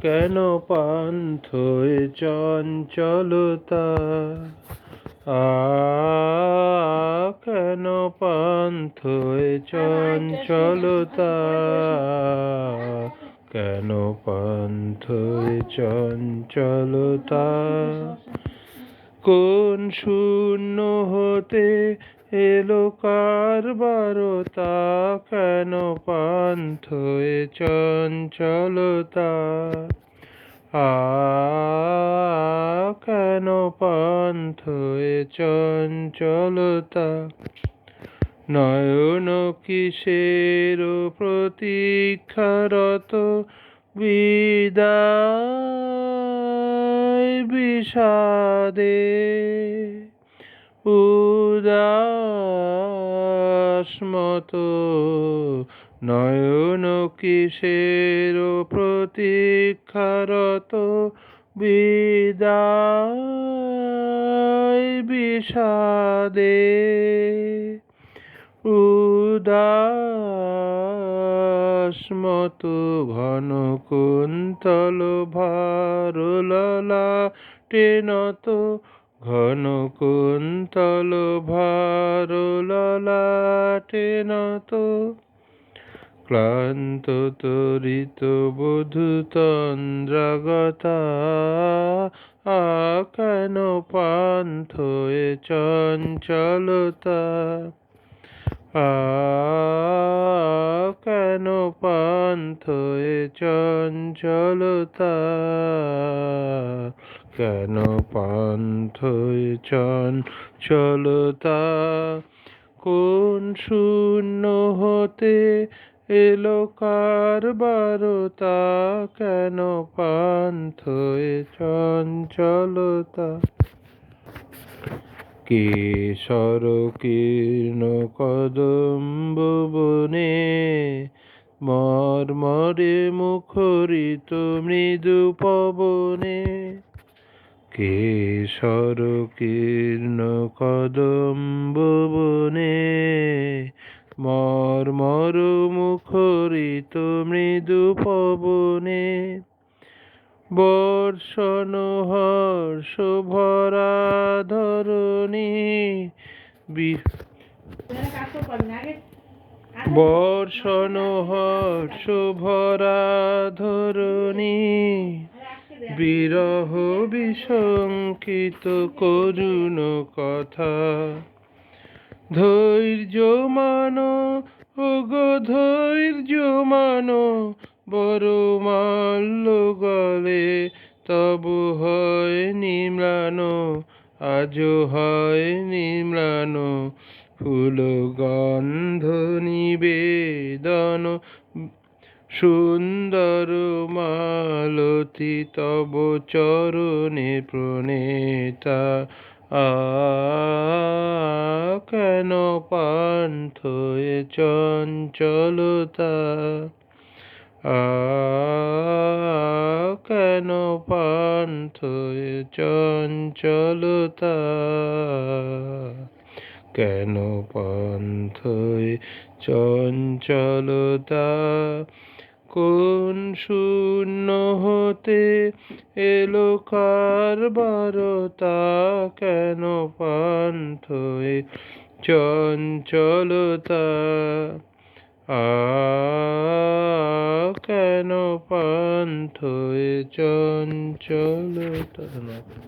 কেন পান্থয়ে চঞ্চলতা? কেন পান্থয়ে চঞ্চলতা? কেন পান্থয়ে চঞ্চলতা? কোন শূন্য হতে এলো কারবারতা কেন পান্থয়ে চঞ্চলতা? আ কেন পান্থয়ে চঞ্চলতা? নয়ন কিসের প্রতীক্ষারত? বিদায় বিষাদে। উদাস মতো নয়ন কিসের প্রতীক্ষারত বিদায় বিষাদে। উদাস ঘন কুন্তল ভারুললা টেনত ঘন কুন্তল ভারুললা টেনত ক্লান্ত তরিত বধু তন্দ্রাগতা কেন পান্থয়ে চঞ্চলতা। আ কেন পান্থয়ে চলতা কোন শূন্য হতে এলো? কারবারতা কেন পান্থয়ে চঞ্চলতা কেশর কীর্ণ কদম্ব বনে মর্মরে মুখরিত মৃদু পবনে কেশর কীর্ণ কদম্ব বনে মর্মর মুখরিত মৃদু পবনে বর্ষণ হর্ষ ভরা ধরণী বর্ষণ হর্ষ ভরা ধরণী বিরহ বিশঙ্কিত করুণ কথা। ধৈর্য মানো ওগো ধৈর্য মানো বড় মাল্য গলে তবু হয় নিম্লানো আজ হয় নিম্লানো। ফুল গন্ধ নিবেদন সুন্দর মালতি তব চরণে প্রণেতা। কেন পান্থয়ে চঞ্চলতা? কেন পান্থয়ে চঞ্চলতা? কেন পান্থয়ে চঞ্চলতা? কোন শূন্য হতে এলো কারবারতা কেন পান্থয়ে চঞ্চলতা? আ কেন পান্থয়ে চঞ্চলতা?